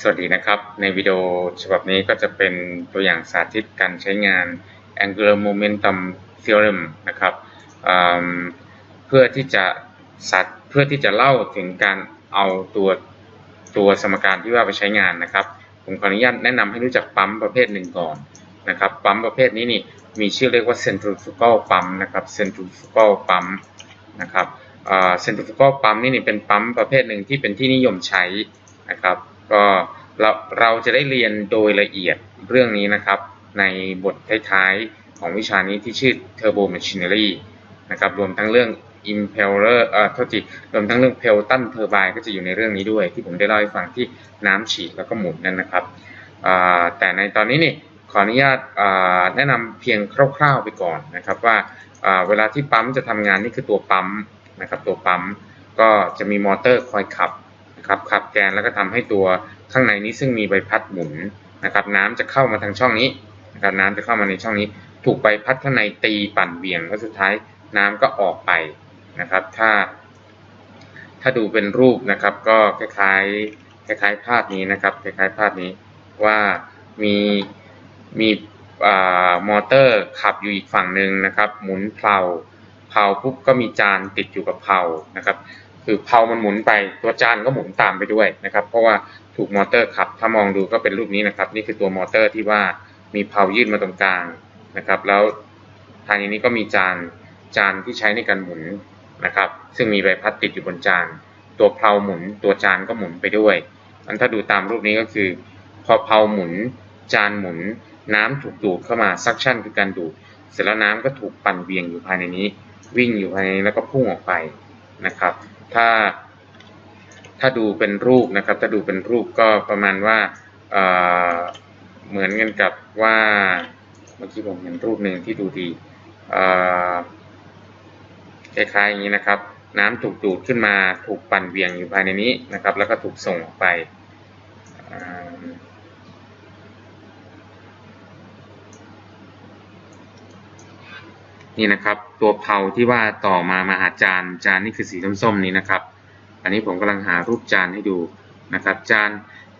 สวัสดีนะครับ ในวิดีโอฉบับนี้ก็จะเป็นตัวอย่างสาธิตการใช้งาน angular momentum theorem นะครับอืมเพื่อที่จะสัตเพื่อที่จะเล่าถึงการเอาตัวตัวสมการที่ว่าไปใช้งานนะครับ ผมขออนุญาตแนะนำให้รู้จักปั๊มประเภทหนึ่งก่อนนะครับ ปั๊มประเภทนี้นี่มีชื่อเรียกว่า centrifugal ปั๊มนะครับ centrifugal ปั๊มนะครับ centrifugal ปั๊มนี่นี่เป็นปั๊มประเภทหนึ่งที่เป็นที่นิยมใช้นะครับ ก็เราเราจะได้เรียนโดยละเอียดเรื่องนี้นะครับ ในบทท้ายๆของวิชานี้ที่ชื่อ Turbo Machinery นะครับรวมทั้งเรื่อง impeller เอ่อโทษทีรวมทั้งเรื่อง Pelton Turbine ก็จะอยู่ในเรื่องนี้ด้วย ที่ผมได้เล่าให้ฟังที่น้ำฉีดแล้วก็หมุนนั่นนะครับแต่ในตอนนี้นี่ขออนุญาตแนะนำเพียงคร่าวๆไปก่อนนะครับว่าเวลาที่ปั๊มจะทำงานนี่คือตัวปั๊มนะครับตัวปั๊มก็จะมีมอเตอร์คอยขับ นะครับขับแกนแล้วก็ทำให้ตัวข้างในนี้ซึ่งมีใบพัดหมุนนะครับ น้ำจะเข้ามาทางช่องนี้นะครับน้ำจะเข้ามาในช่องนี้ ถูกใบพัดข้างในตีปั่นเหวี่ยงแล้วสุดท้ายน้ำก็ออกไปนะครับ ถ้า ถ้าดูเป็นรูปนะครับ ก็คล้ายๆคล้ายๆภาพนี้นะครับคล้ายๆภาพนี้ว่ามีมีอ่ามอเตอร์ขับอยู่อีกฝั่งหนึ่งนะครับ หมุนเพลาเพลาปุ๊บก็มีจานติดอยู่กับเพลานะครับ คือเพลามันหมุนไปตัวจานก็หมุนตามไปด้วยนะครับ เพราะว่าถูกมอเตอร์ขับ ถ้ามองดูก็เป็นรูปนี้นะครับ นี่คือตัวมอเตอร์ที่ว่ามีเพลายื่นมาตรงกลางนะครับ แล้วทางนี้ก็มีจานจานที่ใช้ในการหมุนนะครับ ซึ่งมีใบพัดติดอยู่บนจาน ตัวเพลาหมุน ตัวจานก็หมุนไปด้วย อันถ้าดูตามรูปนี้ก็คือ พอเพลาหมุน จานหมุน น้ำถูกดูดเข้ามาซักชั่นคือการดูดเสร็จแล้วน้ำก็ถูกปั่นเวียงอยู่ภายในนี้ วิ่งอยู่ภายในนี้แล้วก็พุ่งออกไปนะครับ ถ้าถ้าดูเป็นรูปนะครับ ถ้าดูเป็นรูปก็ประมาณว่าเเหมือนกันกับว่าเมื่อกี้ผมเห็นรูปหนึ่งที่ดูดีคล้ายๆอย่างนี้นะครับ น้ำถูกดูดขึ้นมาถูกปั่นเวียงอยู่ภายในนี้นะครับ แล้วก็ถูกส่งออกไปอ่า นี่นะครับ ตัวเพาที่ว่าต่อมามาหาจานจานนี่คือสีส้มๆนี้นะครับ อันนี้ผมกำลังหารูปจานให้ดูนะครับ จาน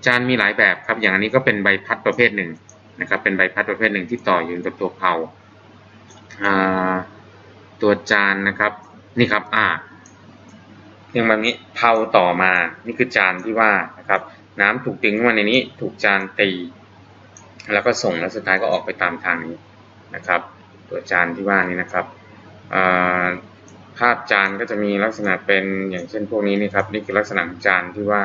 จานมีหลายแบบครับ อย่างอันนี้ก็เป็นใบพัดประเภทหนึ่งนะครับ เป็นใบพัดประเภทหนึ่งที่ต่ออยู่กับตัวเพาตัวจานนะครับนี่ครับอ่าอย่างแบบนี้เพาต่อมานี่คือจานที่ว่านะครับ น้ำถูกดึงเข้ามาในนี้ถูกจานตี แล้วก็ส่งแล้วสุดท้ายก็ออกไปตามทางนี้นะครับ ตัวจานที่ว่านี้นะครับภาพจานก็จะมีลักษณะเป็นอย่างเช่นพวกนี้นี่ครับนี่คือลักษณะจานที่ว่า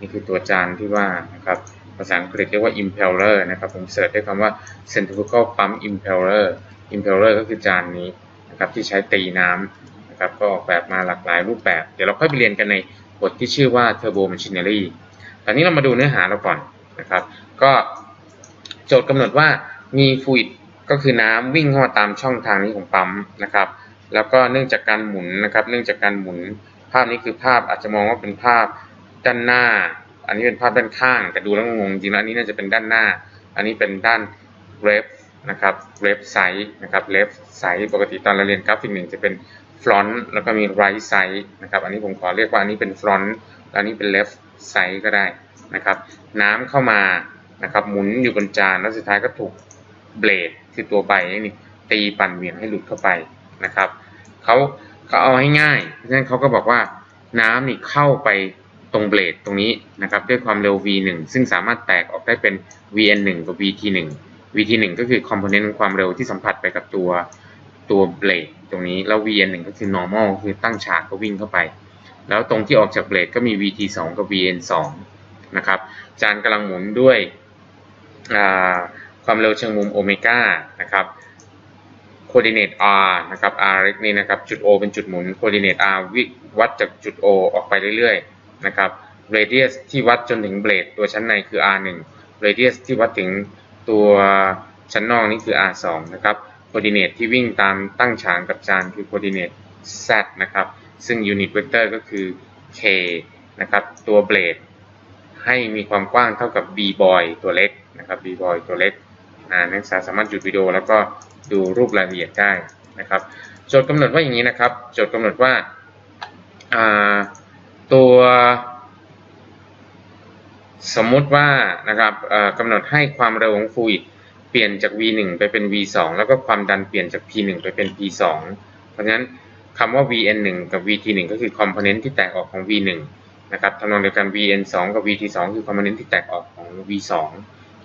นี่คือตัวจานที่ว่านะครับภาษาอังกฤษเรียกว่า impeller นะครับผมเสิร์ชด้วยคำว่า centrifugal pump impeller impeller ก็คือจานนี้นะครับที่ใช้ตีน้ำนะครับก็ออกแบบมาหลากหลายรูปแบบ เดี๋ยวเราค่อยไปเรียนกันในบทที่ชื่อว่า turbo machinery ตอนนี้เรามาดูเนื้อหาเราก่อนนะครับ ก็โจทย์กำหนดว่ามี fluid ก็คือน้ำวิ่งเข้ามาตามช่องทางนี้ของปั๊มนะครับ แล้วก็เนื่องจากการหมุนนะครับ เนื่องจากการหมุนภาพนี้คือภาพอาจจะมองว่าเป็นภาพด้านหน้า อันนี้เป็นภาพด้านข้างแต่ดูแล้วงงจริงแล้วอันนี้น่าจะเป็นด้านหน้า อันนี้เป็นด้าน left นะครับ left side นะครับ left side ปกติตอนเราเรียนกราฟิกหนึ่งจะเป็น front แล้วก็มี right side นะครับ อันนี้ผมขอเรียกว่าอันนี้เป็น front แล้วอันนี้เป็น left side ก็ได้นะครับ น้ำเข้ามานะครับหมุนอยู่บนจานแล้วสุดท้ายก็ถูก เบลดคือตัวใบนี่ตีปั่นเหวี่ยงให้หลุดเข้าไปนะครับเขาเขาเอาให้ง่ายเพราะฉะนั้นเขาก็บอกว่าน้ำนี่เข้าไปตรงเบลดตรงนี้นะครับด้วยความเร็ว v1 ซึ่งสามารถแตกออกได้เป็น vn1 กับ vt1 vt1 ก็คือคอมโพเนนต์ความเร็วที่สัมผัสไปกับตัวตัวเบลดตรงนี้ แล้ว vn1 ก็คือ normal คือตั้งฉากก็วิ่งเข้าไป แล้วตรงที่ออกจากเบลดก็มี vt2 กับ vn2 นะครับ จานกำลังหมุนด้วย ความเร็วเชิงมุมโอเมก้านะครับ coordinate r นะครับ r เล็กนี่นะครับ จุด o เป็นจุดหมุน coordinate r วิวัดจากจุด o ออกไปเรื่อยๆนะครับ radius ที่วัดจนถึงเบลดตัวชั้นในคือ r 1 radius ที่วัดถึงตัวชั้นนอกนี่คือ r 2นะครับ coordinate ที่วิ่งตามตั้งฉากกับจานคือ coordinate z นะครับ ซึ่ง unit vector ก็คือ k นะครับ ตัวเบลดให้มีความกว้างเท่ากับ b boy ตัวเล็กนะครับ b boy ตัวเล็ก นักศึกษาสามารถหยุดวิดีโอแล้วก็ดูรูปรายละเอียดได้นะครับ โจทย์กำหนดว่าอย่างนี้นะครับ โจทย์กำหนดว่าตัวสมมุติว่านะครับกำหนดให้ความเร็วของฟลูอิดเปลี่ยนจาก v1 ไปเป็น v2 แล้วก็ความดันเปลี่ยนจาก p1 ไปเป็น p2 เพราะฉะนั้นคำว่า vn1 กับ vt1 ก็คือคอมโพเนนต์ที่แตกออกของ v1 นะครับทำนองเดียวกัน vn2 กับ vt2 คือคอมโพเนนต์ที่แตกออกของ v2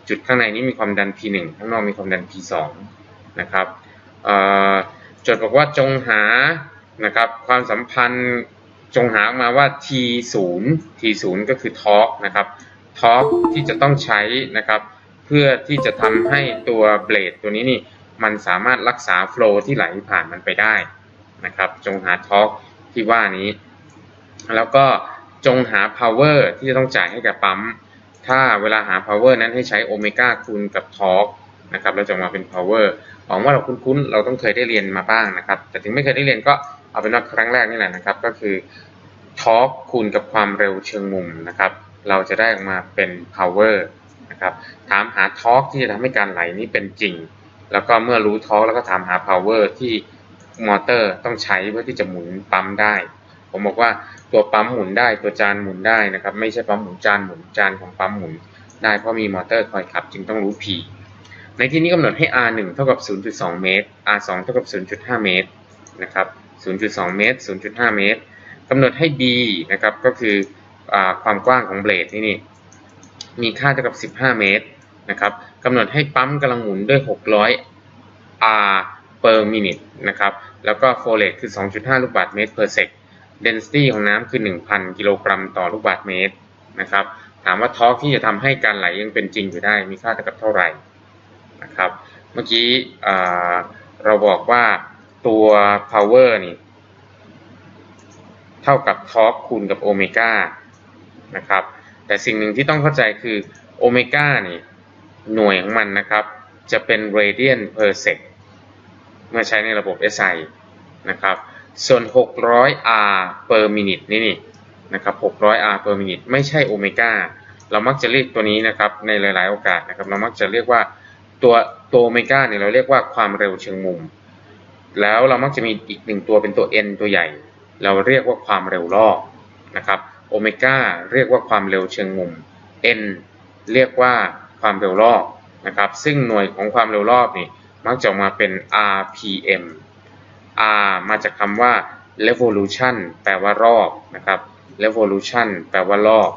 จุดข้างในนี้มีความดัน p1 ข้างนอกมีความดัน p2 นะครับโจทย์บอกว่าจงหานะครับความสัมพันธ์จงหาออกมาว่า t0 t0 ก็คือทอร์กนะครับทอร์กที่จะต้องใช้นะครับเพื่อที่จะทำให้ตัวเบลดตัวนี้นี่มันสามารถรักษาโฟล์ที่ไหลผ่านมันไปได้นะครับจงหาทอร์กที่ว่านี้ แล้วก็จงหา power ที่จะต้องจ่ายให้กับปั๊ม ถ้าเวลาหา power นั้นให้ใช้โอเมก้าคูณกับทอร์กนะครับแล้วจะมาเป็น power หวังว่าเราคุ้นๆ เราต้องเคยได้เรียนมาบ้างนะครับ แต่ถึงไม่เคยได้เรียนก็เอาเป็นว่าครั้งแรกนี่แหละนะครับ ก็คือทอร์กคูณกับความเร็วเชิงมุมนะครับ เราจะได้ออกมาเป็น power นะครับถามหาทอร์กที่จะทำให้การไหลนี้เป็นจริง แล้วก็เมื่อรู้ทอร์กแล้วก็ถามหา power ที่มอเตอร์ต้องใช้เพื่อที่จะหมุนปั๊มได้ ผมบอกว่าตัวปั๊มหมุนได้ตัวจานหมุนได้นะครับ ไม่ใช่ปั๊มหมุนจานหมุนจานของปั๊มหมุนได้เพราะมีมอเตอร์คอยขับจึงต้องรู้ P ในที่นี้กำหนดให้ R 1เท่ากับ 0.2 เมตร R 2เท่ากับ 0.5 เมตรนะครับ 0.2 เมตร 0.5 เมตรกำหนดให้ B นะครับก็คืออความกว้างของเบลดนี่นี่มีค่าเท่ากับ 15 เมตรนะครับกำหนดให้ปั๊มกำลังหมุนด้วย 600 R per minute นะครับแล้วก็ flow rate คือ 2.5 ลูกบาศก์เมตร per sec density ของน้ำคือ 1,000 กิโลกรัมต่อลูกบาศก์เมตรนะครับ ถามว่าทอร์กที่จะทำให้การไหลยังเป็นจริงอยู่ได้มีค่าเท่ากับเท่าไหร่นะครับ เมื่อกี้เราบอกว่าตัว power นี่เท่ากับทอร์กคูณกับโอเมก้านะครับ แต่สิ่งหนึ่งที่ต้องเข้าใจคือโอเมก้านี่หน่วยของมันนะครับ จะเป็น radian per sec เมื่อใช้ในระบบ SI นะครับ ส่วน 600 R per minute นี่นี่นะครับ 600 R per minute ไม่ใช่โอเมก้า เรามักจะเรียกตัวนี้นะครับในหลาย ๆ โอกาสนะครับ เรามักจะเรียกว่าตัวตัวโอเมก้าเนี่ยเราเรียกว่าความเร็วเชิงมุม แล้วเรามักจะมีอีกหนึ่งตัวเป็นตัว n ตัวใหญ่ เราเรียกว่าความเร็วรอบนะครับ โอเมก้าเรียกว่าความเร็วเชิงมุม n เรียกว่าความเร็วรอบนะครับ ซึ่งหน่วยของความเร็วรอบนี่มักจะออกมาเป็น rpm r มาจากคำว่า revolution แปลว่ารอบนะครับ revolution แปลว่ารอบ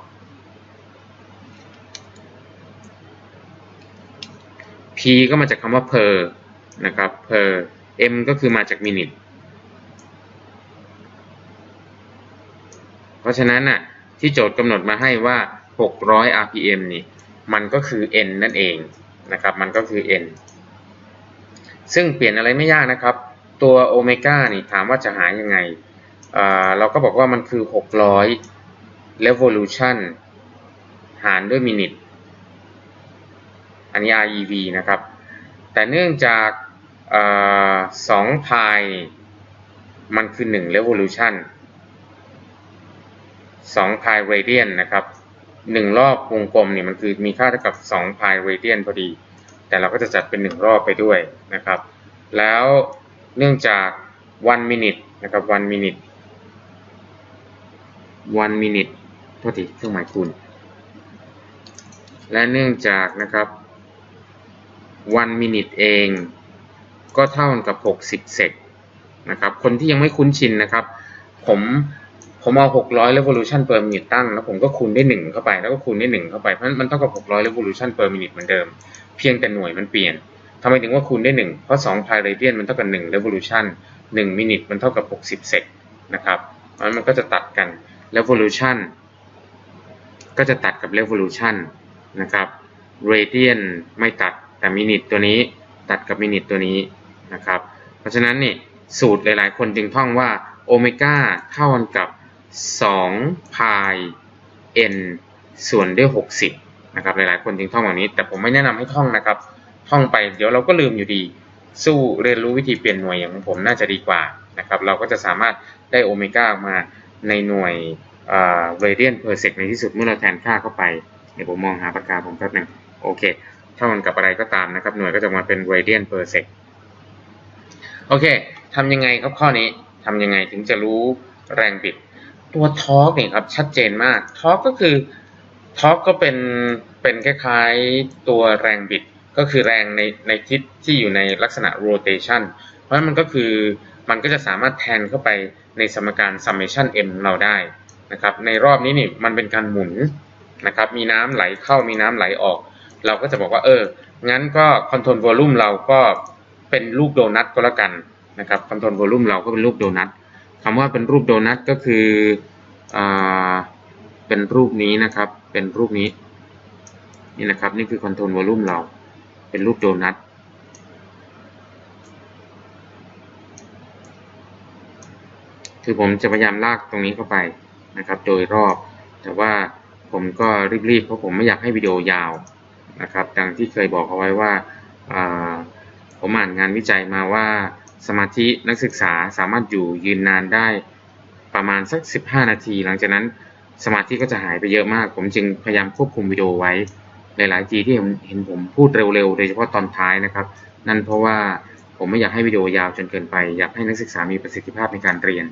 p ก็มาจากคำว่า per นะครับ per m ก็คือมาจาก minute เพราะฉะนั้นน่ะที่โจทย์กำหนดมาให้ว่า 600 rpm นี่มันก็คือ n นั่นเองนะครับ มันก็คือ n ซึ่งเปลี่ยนอะไรไม่ยากนะครับ ตัวโอเมก้านี่ถามว่าจะหายังไง เราก็บอกว่ามันคือ 600 revolution หารด้วย minute อันนี้ REV นะครับ แต่เนื่องจาก2 pi มันคือ 1 revolution 2 pi radian นะครับ1รอบวงกลมนี่มันคือมีค่าเท่ากับ2 pi radian พอดี แต่เราก็จะจัดเป็น 1 รอบไปด้วยนะครับ แล้ว เนื่องจาก1 minute นะครับ1 minute 1 minute โทษทีเครื่องหมายคูณและเนื่องจากนะครับ1 minute เองก็เท่ากับ 60 เซกนะครับ คนที่ยังไม่คุ้นชินนะครับ ผมผมเอา 600 revolution per minute ตั้ง แล้วผมก็คูณได้ 1 เข้าไป แล้วก็คูณได้ 1 เข้าไป เพราะมันเท่ากับ 600 revolution per minute เหมือนเดิม เพียงแต่หน่วยมันเปลี่ยน ทำไมถึงว่าคูณได้ 1 เพราะ2 pi radian มันเท่ากับ 1 revolution 1 minute มันเท่ากับ 60 เซกนะครับเพราะฉะนั้นมันก็จะตัดกัน revolution ก็จะตัดกับ revolution นะครับ radian ไม่ตัดแต่ minute ตัวนี้ตัดกับ minute ตัวนี้นะครับ เพราะฉะนั้นนี่สูตรหลายๆ คนจึงท่องว่าโอเมก้าเท่ากันกับ2 pi n ส่วนด้วย 60นะครับหลายๆ คนจึงท่องแบบนี้ แต่ผมไม่แนะนำให้ท่องนะครับ ท่องไปเดี๋ยวเราก็ลืมอยู่ดี สู้เรียนรู้วิธีเปลี่ยนหน่วยอย่างของผมน่าจะดีกว่านะครับ เราก็จะสามารถได้โอเมก้ามาในหน่วยเรเดียนเพอร์เซกในที่สุดเมื่อเราแทนค่าเข้าไป เดี๋ยวผมมองหาปากกาผมแป๊บหนึ่งโอเคเท่ากันกับอะไรก็ตามนะครับ หน่วยก็จะมาเป็น radian per sec โอเคทำยังไงครับข้อนี้ทำยังไงถึงจะรู้แรงบิด ตัวทอร์กเนี่ยครับชัดเจนมากทอร์กก็คือทอร์กก็เป็นเป็นคล้ายๆตัวแรงบิด ก็คือแรงในในทิศที่อยู่ในลักษณะ rotation เพราะฉะนั้นมันก็คือมันก็จะสามารถแทนเข้าไปในสมการ summation m เราได้นะครับในรอบนี้นี่มันเป็นการหมุนนะครับมีน้ำไหลเข้ามีน้ำไหลออก เราก็จะบอกว่าเอองั้นก็ control volume เราก็เป็นรูปโดนัทก็แล้วกันนะครับ control volume เราก็เป็นรูปโดนัทคำว่าเป็นรูปโดนัทก็คืออ่าเป็นรูปนี้นะครับเป็นรูปนี้นี่นะครับนี่คือ control volume เรา เป็นรูปโดนัทคือผมจะพยายามลากตรงนี้เข้าไปนะครับ โดยรอบ แต่ว่าผมก็รีบๆเพราะผมไม่อยากให้วิดีโอยาวนะครับดังที่เคยบอกเอาไว้ว่าอ่าผมอ่านงานวิจัยมาว่าสมาธินักศึกษาสามารถอยู่ยืนนานได้ประมาณสัก 15 นาที หลังจากนั้นสมาธิก็จะหายไปเยอะมาก ผมจึงพยายามควบคุมวิดีโอไว้ หลาย ๆ ทีที่ผมเห็นผมพูดเร็ว ๆ โดยเฉพาะตอนท้ายนะครับ นั่นเพราะว่าผมไม่อยากให้วิดีโอยาวจนเกินไป อยากให้นักศึกษามีประสิทธิภาพในการเรียน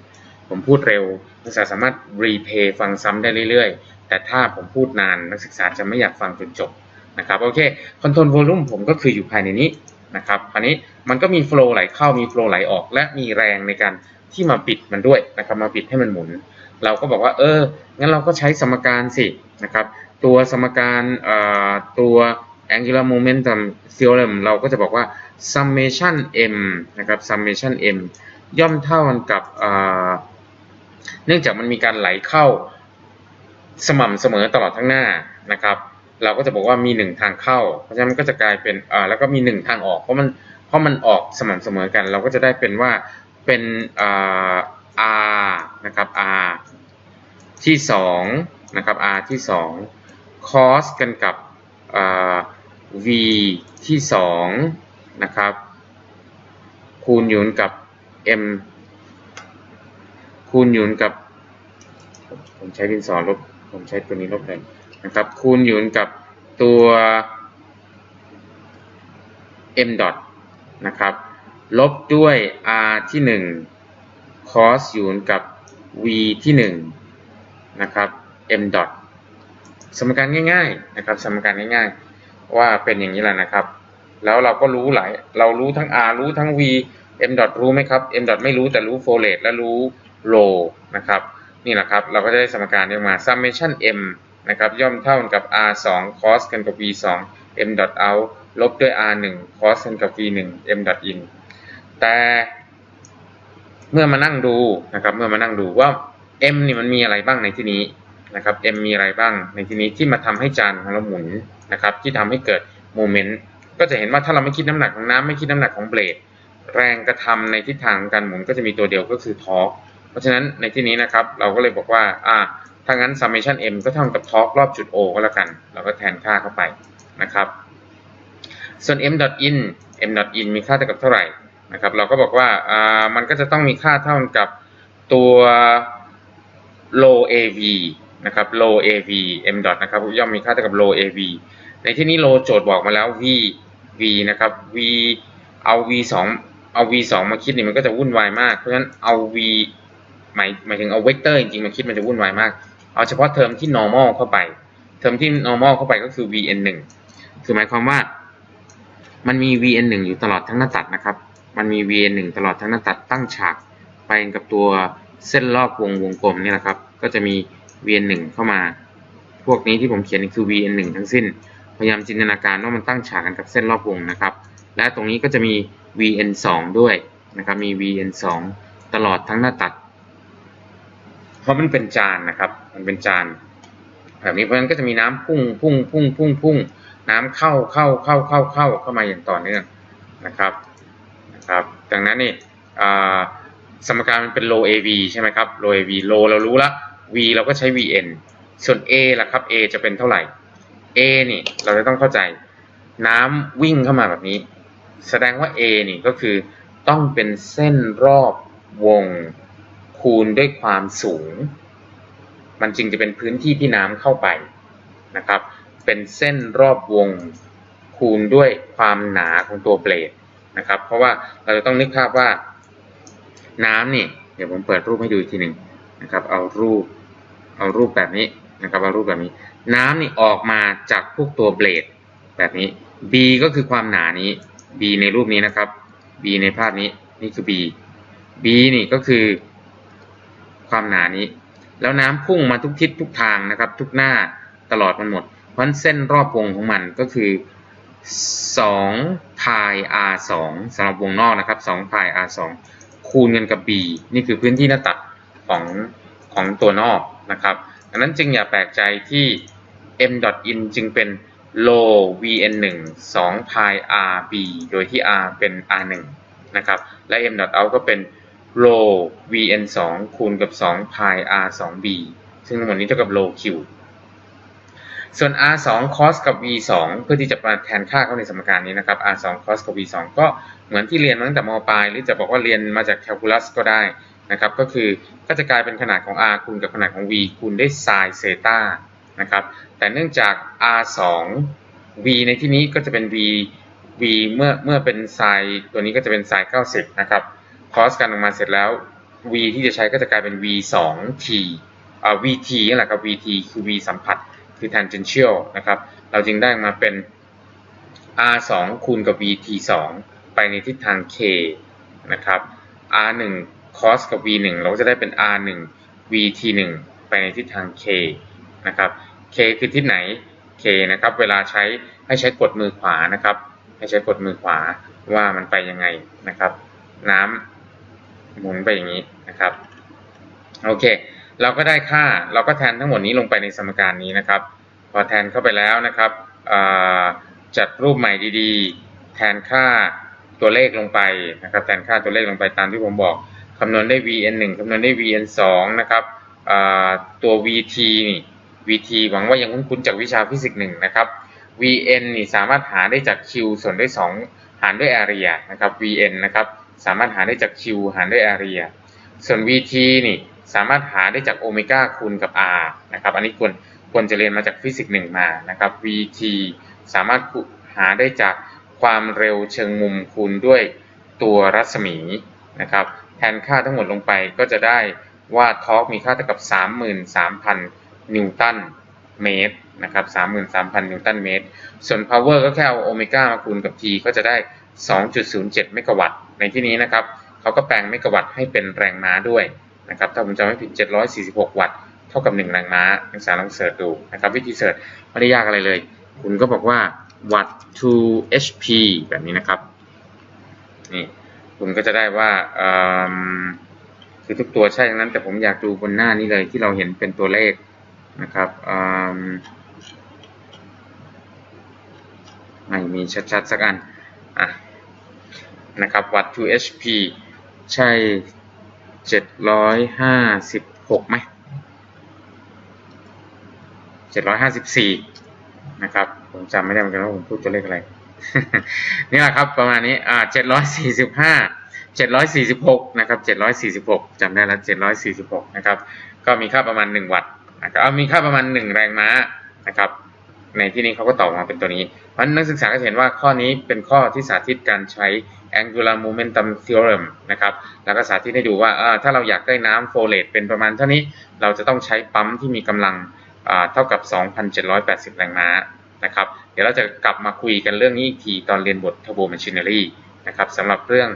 ผมพูดเร็วนักศึกษาสามารถรีเพย์ฟังซ้ำได้เรื่อย ๆ แต่ถ้าผมพูดนานนักศึกษาจะไม่อยากฟังจนจบนะครับโอเคคอนโทรลโวลูมผมก็คืออยู่ภายในนี้นะครับคราวนี้มันก็มีโฟล์ไหลเข้ามีโฟล์ไหลออก และมีแรงในการที่มาปิดมันด้วยนะครับมาปิดให้มันหมุน เราก็บอกว่าเอองั้นเราก็ใช้สมการสินะครับ ตัวสมการตัว angular momentum theorem เราก็จะบอกว่า summation m นะครับ summation m ย่อมเท่ากันกับเนื่องจากมันมีการไหลเข้าสม่ำเสมอตลอดทั้งหน้านะครับ เราก็จะบอกว่ามีหนึ่งทางเข้า เพราะฉะนั้นมันก็จะกลายเป็นอ่าแล้วก็มีหนึ่งทางออกเพราะมันเพราะมันออกสม่ำเสมอกัน เราก็จะได้เป็นว่าเป็นอ่า r นะครับ r ที่สองนะครับ r ที่สอง cos กันกับ v ที่สองนะครับ คูณหยุนกับ m คูณหยุนกับ ผมใช้ดินสอลบ ผมใช้ตัวนี้ลบเลยนะครับ คูณหยุนกับตัว m dot นะครับ ลบด้วย r ที่หนึ่ง cos หยุนกับ v ที่หนึ่งนะครับ m dot สมการง่าย ๆนะครับ สมการง่าย ๆ ว่าเป็นอย่างนี้แหละนะครับ แล้วเราก็รู้หลายเรารู้ทั้ง r รู้ทั้ง v m dot รู้ไหมครับ m dot ไม่รู้แต่รู้ flow rate และรู้ row นะครับ นี่แหละครับเราก็จะได้สมการนี้มา summation m นะครับย่อมเท่ากับ r 2 cos กันกับ v 2 m dot out ลบด้วย r 1 cos กันกับ v 1 m dot in แต่เมื่อมานั่งดูนะครับเมื่อมานั่งดูว่า m นี่มันมีอะไรบ้างในที่นี้ นะครับ m มีอะไรบ้าง ในที่นี้ที่มาทำให้จานของเราหมุนนะครับ ที่ทำให้เกิดโมเมนต์ก็จะเห็นว่าถ้าเราไม่คิดน้ำหนักของน้ำไม่คิดน้ำหนักของเบลดแรงกระทำในทิศทางของการหมุนก็จะมีตัวเดียวก็คือทอร์กเพราะฉะนั้นในที่นี้นะครับ เราก็เลยบอกว่าอ่าถ้างั้น summation m ก็เท่ากับทอร์กรอบจุด O ก็แล้วกัน เราก็แทนค่าเข้าไปนะครับ ส่วน m dot in m dot in มีค่าเท่ากับเท่าไหร่นะครับ เราก็บอกว่าอ่ามันก็จะต้องมีค่าเท่ากับตัว low AV นะครับ low AV m dot นะครับย่อมมีค่าเท่ากับ low AV ในที่นี้ low โจทย์บอกมาแล้ว v v นะครับ v เอา v 2เอา v 2มาคิดนี่มันก็จะวุ่นวายมากเพราะฉะนั้นเอา v หมายหมายถึงเอาเวกเตอร์จริงๆมาคิดมันจะวุ่นวายมาก เอาเฉพาะเทอมที่ normal เข้าไป เทอมที่ normal เข้าไปก็คือ vn 1คือหมายความว่า มันมี vn 1อยู่ตลอดทั้งหน้าตัดนะครับ มันมี vn 1ตลอดทั้งหน้าตัดตั้งฉากไปกับตัวเส้นรอบวงวงกลมนี่แหละครับ ก็จะมี vn 1เข้ามา พวกนี้ที่ผมเขียนคือ vn 1ทั้งสิ้น พยายามจินตนาการว่ามันตั้งฉากกันกับเส้นรอบวงนะครับ และตรงนี้ก็จะมี vn 2ด้วยนะครับ มี vn 2ตลอดทั้งหน้าตัด เพราะมันเป็นจานนะครับ มันเป็นจาน แบบนี้เพราะฉะนั้นก็จะมีน้ำพุ่งพุ่งพุ่งพุ่งพุ่งน้ำเข้าเข้าเข้าเข้าเข้าเข้ามาอย่างต่อเนื่องนะครับนะครับดังนั้นนี่สมการมันเป็น low AV ใช่ไหมครับ low AV low เรารู้ละ V เราก็ใช้ VN ส่วน A ล่ะครับ A จะเป็นเท่าไหร่ A นี่เราจะต้องเข้าใจ น้ำวิ่งเข้ามาแบบนี้ แสดงว่า A นี่ก็คือต้องเป็นเส้นรอบวงคูณด้วยความสูง มันจึงจะเป็นพื้นที่ที่น้ำเข้าไปนะครับ เป็นเส้นรอบวงคูณด้วยความหนาของตัวเบลดนะครับ เพราะว่าเราจะต้องนึกภาพว่าน้ำนี่ เดี๋ยวผมเปิดรูปให้ดูอีกทีหนึ่งนะครับ เอารูป เอารูปแบบนี้นะครับเอารูปแบบนี้ น้ำนี่ออกมาจากพวกตัวเบลดแบบนี้ B ก็คือความหนานี้ B ในรูปนี้นะครับ B ในภาพนี้นี่คือ B B นี่ก็คือความหนานี้ แล้วน้ำพุ่งมาทุกทิศทุกทางนะครับ ทุกหน้าตลอดมันหมด เพราะเส้นรอบวงของมันก็คือ2 pi r 2สำหรับวงนอกนะครับ2 pi r 2คูณกันกับ b นี่คือพื้นที่หน้าตัดของ ของตัวนอกนะครับดังนั้นจึงอย่าแปลกใจที่ m in จึงเป็น low vn 1 2 pi r b โดยที่ r เป็น r 1 นะครับ และ m out ก็เป็น low vn 2 คูณกับ 2 pi r 2 b ซึ่งทั้งหมดนี้เท่ากับ low q ส่วน r 2 cos กับ v 2เพื่อที่จะมาแทนค่าเข้าในสมการนี้นะครับ r 2 cos กับ v 2ก็เหมือนที่เรียนมาตั้งแต่มปลาย หรือจะบอกว่าเรียนมาจากแคลคูลัสก็ได้ นะครับก็คือก็จะกลายเป็นขนาดของ r คูณกับขนาดของ v คูณด้วย sin เซตานะครับแต่เนื่องจาก r 2 v ในที่นี้ก็จะเป็น v v เมื่อเมื่อเป็น sin ตัวนี้ก็จะเป็น sin 90นะครับ cos กันออกมาเสร็จแล้ว v ที่จะใช้ก็จะกลายเป็น v 2 t อ่า vt นี่นแหละครับ vt คือ v สัมผัสคือ tangential นะครับเราจึงได้มาเป็น r 2คูณกับ vt 2ไปในทิศทาง k นะครับ r 1 cos กับ v 1เราก็จะได้เป็น r 1 vt 1ไปในทิศทาง k นะครับ k คือทิศไหน k นะครับ เวลาใช้ให้ใช้กดมือขวานะครับ ให้ใช้กดมือขวาว่ามันไปยังไงนะครับ น้ำหมุนไปอย่างนี้นะครับ โอเค เราก็ได้ค่าเราก็แทนทั้งหมดนี้ลงไปในสมการนี้นะครับ พอแทนเข้าไปแล้วนะครับจัดรูปใหม่ดีๆ แทนค่าตัวเลขลงไปนะครับ แทนค่าตัวเลขลงไปตามที่ผมบอก คำนวณได้ vn 1คำนวณได้ vn 2นะครับตัว vt นี่ vt หวังว่ายังคุ้นๆจากวิชาฟิสิกส์หนึ่งนะครับ vn นี่สามารถหาได้จาก q ส่วนด้วย 2 หารด้วย area นะครับ vn นะครับสามารถหาได้จาก q หารด้วย area ส่วน vt นี่สามารถหาได้จากโอเมก้าคูณกับ r นะครับอันนี้ควรควรจะเรียนมาจากฟิสิกส์หนึ่งมานะครับ vt สามารถหาได้จากความเร็วเชิงมุมคูณด้วยตัวรัศมีนะครับ นค่าทั้งหมดลงไปก็จะได้ว่าทอร์กมีค่าเท่ากับ 33,000 นิวตันเมตรนะครับ33,000 นิวตันเมตร ส่วน power ก็แค่เอาโอเมก้ามาคูณกับ t ก็จะได้ 2.07 เมกะวัตต์ ในที่นี้นะครับเขาก็แปลงเมกะวัตต์ให้เป็นแรงม้าด้วยนะครับถ้าผมจำไม่ผิด 746 วัตต์ เท่ากับ 1 แรงม้านักศึกษาลองเสิร์ชดูนะครับวิธีเสิร์ชไม่ได้ยากอะไรเลย คุณก็บอกว่า watt to hp แบบนี้นะครับนี่ คุณก็จะได้ว่าคือทุกตัวใช่ทั้งนั้น แต่ผมอยากดูบนหน้านี้เลยที่เราเห็นเป็นตัวเลขนะครับไม่มีชัดๆสักอันอะนะครับ watt to hp ใช่ 756ไหม754 นะครับ ผมจำไม่ได้เหมือนกันว่าผมพูดตัวเลขอะไร นี่แหละครับประมาณนี้อ่า745 746นะครับ746จำได้แล้ว746นะครับ ก็มีค่าประมาณ1วัตต์นะครับมีค่าประมาณ1แรงม้านะครับ ในที่นี้เขาก็ตอบมาเป็นตัวนี้ เพราะนักศึกษาก็เห็นว่าข้อนี้เป็นข้อที่สาธิตการใช้ angular momentum theorem นะครับ แล้วก็สาธิตให้ดูว่าถ้าเราอยากได้น้ำโฟเลตเป็นประมาณเท่านี้ เราจะต้องใช้ปั๊มที่มีกำลังเท่ากับ 2,780 แรงม้า นะครับ เดี๋ยวเราจะกลับมาคุยกันเรื่องนี้อีกทีตอนเรียนบท turbo machinery นะครับสำหรับเรื่อง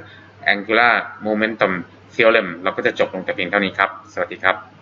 angular momentum theorem เราก็จะจบลงแต่เพียงเท่านี้ครับ สวัสดีครับ